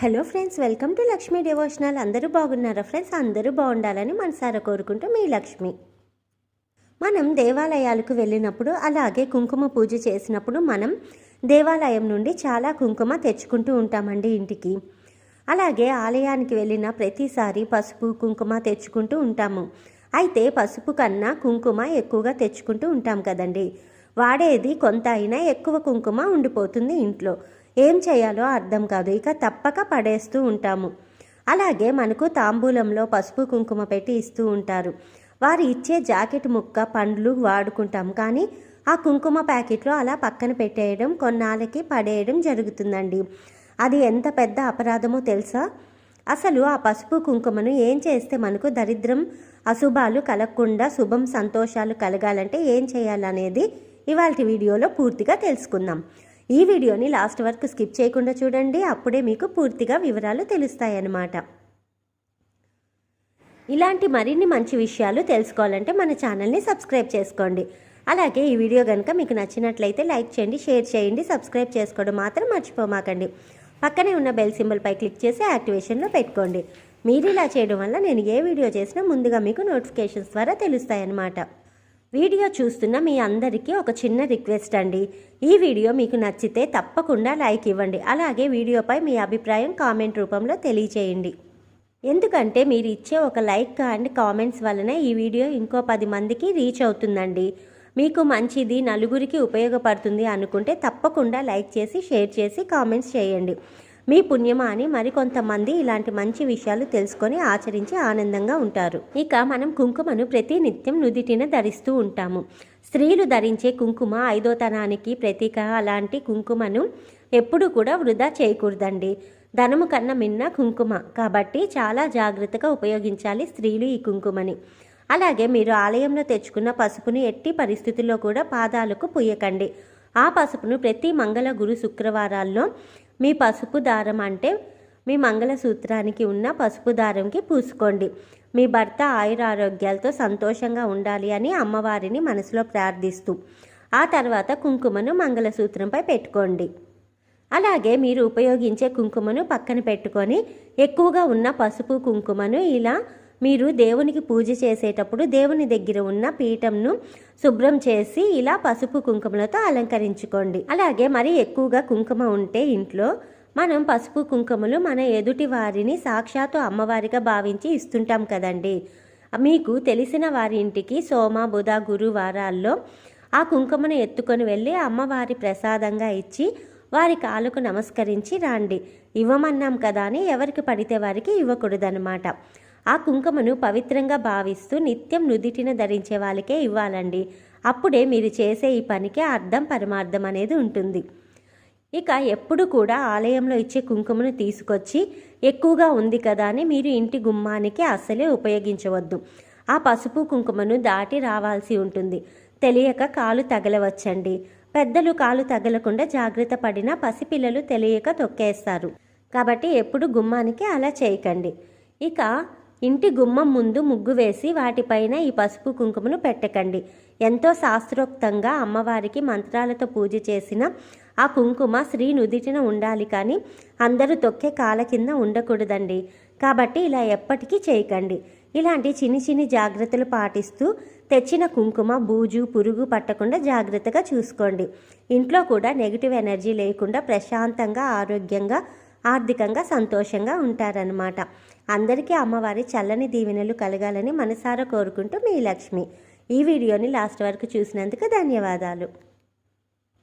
Hello friends welcome to Lakshmi devotional. అందరూ బాగున్నారా friends? అందరూ బాగుండాలని మనసారా కోరుకుంటూ మీ లక్ష్మి. మనం దేవాలయాలకు వెళ్ళినప్పుడు అలాగే కుంకుమ పూజ చేసినప్పుడు మనం దేవాలయం నుండి చాలా కుంకుమ తెచ్చుకుంటూ ఉంటామండి ఇంటికి. అలాగే ఆలయానికి వెళ్ళిన ప్రతిసారి పసుపు కుంకుమ తెచ్చుకుంటూ ఉంటాము. అయితే పసుపు కన్నా కుంకుమ ఎక్కువగా తెచ్చుకుంటూ ఉంటాం కదండి. వాడేది కొంత అయినా ఎక్కువ కుంకుమ ఉండిపోతుంది ఇంట్లో. ఏం చేయాలో అర్థం కాదు. ఇక తప్పక పడేస్తూ ఉంటాము. అలాగే మనకు తాంబూలంలో పసుపు కుంకుమ పెట్టి ఇస్తూ ఉంటారు. వారు ఇచ్చే జాకెట్ ముక్క పండ్లు వాడుకుంటాం. కానీ ఆ కుంకుమ ప్యాకెట్లో అలా పక్కన పెట్టేయడం కొన్నాళ్ళకి పడేయడం జరుగుతుందండి. అది ఎంత పెద్ద అపరాధమో తెలుసా? అసలు ఆ పసుపు కుంకుమను ఏం చేస్తే మనకు దరిద్రం అశుభాలు కలగకుండా శుభం సంతోషాలు కలగాలంటే ఏం చేయాలనేది ఇవాళ వీడియోలో పూర్తిగా తెలుసుకుందాం. ఈ వీడియోని లాస్ట్ వరకు స్కిప్ చేయకుండా చూడండి. అప్పుడే మీకు పూర్తిగా వివరాలు తెలుస్తాయన్నమాట. ఇలాంటి మరిన్ని మంచి విషయాలు తెలుసుకోవాలంటే మన ఛానల్ని సబ్స్క్రైబ్ చేసుకోండి. అలాగే ఈ వీడియో కనుక మీకు నచ్చినట్లయితే లైక్ చేయండి షేర్ చేయండి సబ్స్క్రైబ్ చేసుకోవడం మాత్రం మర్చిపోమాకండి. పక్కనే ఉన్న బెల్ సింబల్పై క్లిక్ చేసి యాక్టివేషన్లో పెట్టుకోండి. మీరు ఇలా చేయడం వల్ల నేను ఏ వీడియో చేసినా ముందుగా మీకు నోటిఫికేషన్స్ ద్వారా తెలుస్తాయన్నమాట. వీడియో చూస్తున్న మీ అందరికీ ఒక చిన్న రిక్వెస్ట్ అండి. ఈ వీడియో మీకు నచ్చితే తప్పకుండా లైక్ ఇవ్వండి. అలాగే వీడియోపై మీ అభిప్రాయం కామెంట్ రూపంలో తెలియచేయండి. ఎందుకంటే మీరు ఇచ్చే ఒక లైక్ అండ్ కామెంట్స్ వలన ఈ వీడియో ఇంకో పది మందికి రీచ్ అవుతుందండి. మీకు మంచిది నలుగురికి ఉపయోగపడుతుంది అనుకుంటే తప్పకుండా లైక్ చేసి షేర్ చేసి కామెంట్స్ చేయండి. మీ పుణ్యమా అని మరికొంతమంది ఇలాంటి మంచి విషయాలు తెలుసుకొని ఆచరించి ఆనందంగా ఉంటారు. ఇక మనం కుంకుమను ప్రతి నిత్యం నుదిటిన ధరిస్తూ ఉంటాము. స్త్రీలు ధరించే కుంకుమ ఐదోతనానికి ప్రతీక. అలాంటి కుంకుమను ఎప్పుడు కూడా వృధా చేయకూడదండి. ధనము కన్నా మిన్న కుంకుమ. కాబట్టి చాలా జాగ్రత్తగా ఉపయోగించాలి స్త్రీలు ఈ కుంకుమని. అలాగే మీరు ఆలయంలో తెచ్చుకున్న పసుపును ఎట్టి పరిస్థితుల్లో కూడా పాదాలకు పుయ్యకండి ఆ పసుపును ప్రతి మంగళ గురు శుక్రవారాల్లో మీ పసుపు దారం అంటే మీ మంగళసూత్రానికి ఉన్న పసుపు దారంకి పూసుకోండి. మీ భర్త ఆయురారోగ్యాలతో సంతోషంగా ఉండాలి అని అమ్మవారిని మనసులో ప్రార్థిస్తూ ఆ తర్వాత కుంకుమను మంగళసూత్రంపై పెట్టుకోండి. అలాగే మీరు ఉపయోగించే కుంకుమను పక్కన పెట్టుకొని ఎక్కువగా ఉన్న పసుపు కుంకుమను ఇలా మీరు దేవునికి పూజ చేసేటప్పుడు దేవుని దగ్గర ఉన్న పీఠంను శుభ్రం చేసి ఇలా పసుపు కుంకుమలతో అలంకరించుకోండి. అలాగే మరి ఎక్కువగా కుంకుమ ఉంటే ఇంట్లో మనం పసుపు కుంకుమలు మన ఎదుటి వారిని సాక్షాత్తు అమ్మవారిగా భావించి ఇస్తుంటాం కదండి. మీకు తెలిసిన వారి ఇంటికి సోమ బుధ గురువారాల్లో ఆ కుంకుమను ఎత్తుకొని వెళ్ళి అమ్మవారి ప్రసాదంగా ఇచ్చి వారి కాలుకు నమస్కరించి రాండి. ఇవ్వమన్నాం కదా అని ఎవరికి పడితే వారికి ఇవ్వకూడదనమాట ఆ కుంకుమను పవిత్రంగా భావిస్తూ నిత్యం నుదిటిన ధరించే వాళ్ళకే ఇవ్వాలండి. అప్పుడే మీరు చేసే ఈ పనికి అర్థం పరమార్థం అనేది ఉంటుంది. ఇక ఎప్పుడు కూడా ఆలయంలో ఇచ్చే కుంకుమను తీసుకొచ్చి ఎక్కువగా ఉంది కదా అని మీరు ఇంటి గుమ్మానికి అస్సలే ఉపయోగించవద్దు. ఆ పసుపు కుంకుమను దాటి రావాల్సి ఉంటుంది. తెలియక కాలు తగలవచ్చండి. పెద్దలు కాలు తగలకుండా జాగ్రత్త పడిన పసిపిల్లలు తెలియక తొక్కేస్తారు. కాబట్టి ఎప్పుడు గుమ్మానికి అలా చేయకండి. ఇక ఇంటి గుమ్మం ముందు ముగ్గు వేసి వాటిపైన ఈ పసుపు కుంకుమను పెట్టకండి. ఎంతో శాస్త్రోక్తంగా అమ్మవారికి మంత్రాలతో పూజ చేసిన ఆ కుంకుమ శ్రీ నుదిటిన ఉండాలి కానీ అందరూ తొక్కే కాల కింద ఉండకూడదండి. కాబట్టి ఇలా ఎప్పటికీ చేయకండి. ఇలాంటి చిన్ని చిన్ని జాగ్రత్తలు పాటిస్తూ తెచ్చిన కుంకుమ బూజు పురుగు పట్టకుండా జాగ్రత్తగా చూసుకోండి. ఇంట్లో కూడా నెగిటివ్ ఎనర్జీ లేకుండా ప్రశాంతంగా ఆరోగ్యంగా ఆర్థికంగా సంతోషంగా ఉంటారనమాట అందరికీ అమ్మవారి చల్లని దీవెనలు కలగాలని మనసారా కోరుకుంటూ మీ లక్ష్మి. ఈ వీడియోని లాస్ట్ వరకు చూసినందుకు ధన్యవాదాలు.